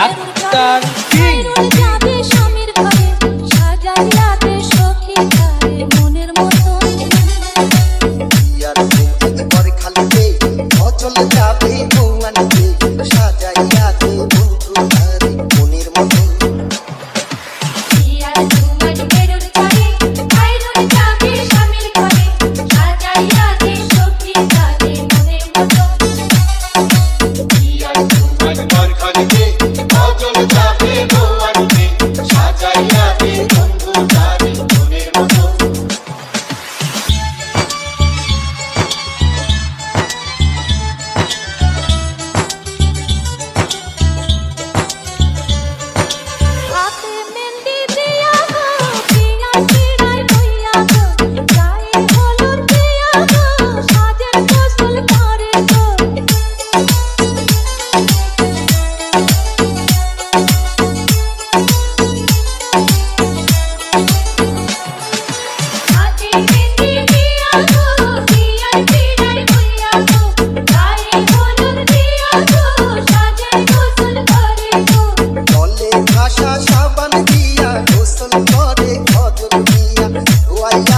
Akter king চলে যাবে।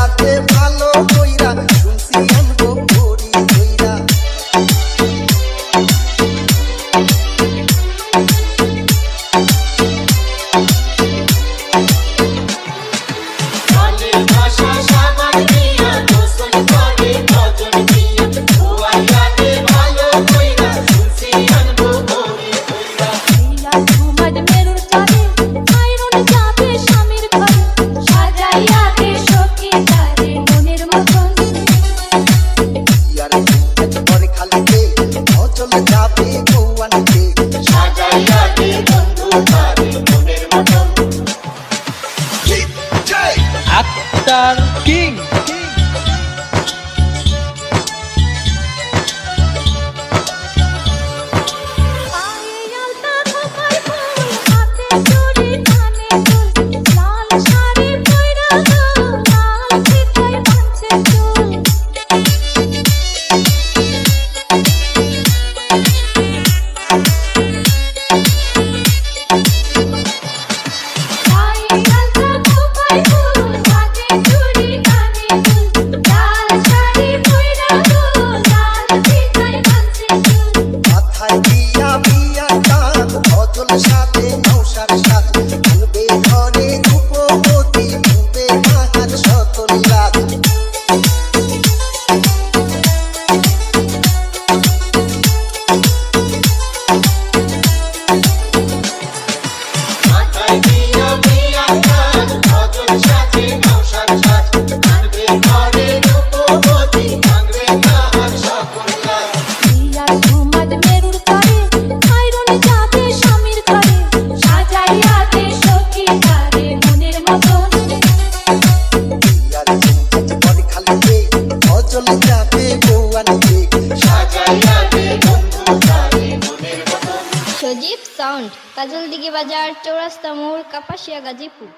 রাতে ভালো কইরা আসলে যাবি বৌয়ানিতে সাজাইয়া দে বন্ধু তারি মনের আত্মার কিং সজীব সাউন্ড কাজল দিঘি বাজার চৌরাস্তা মোড় কাপাসিয়া গাজীপুর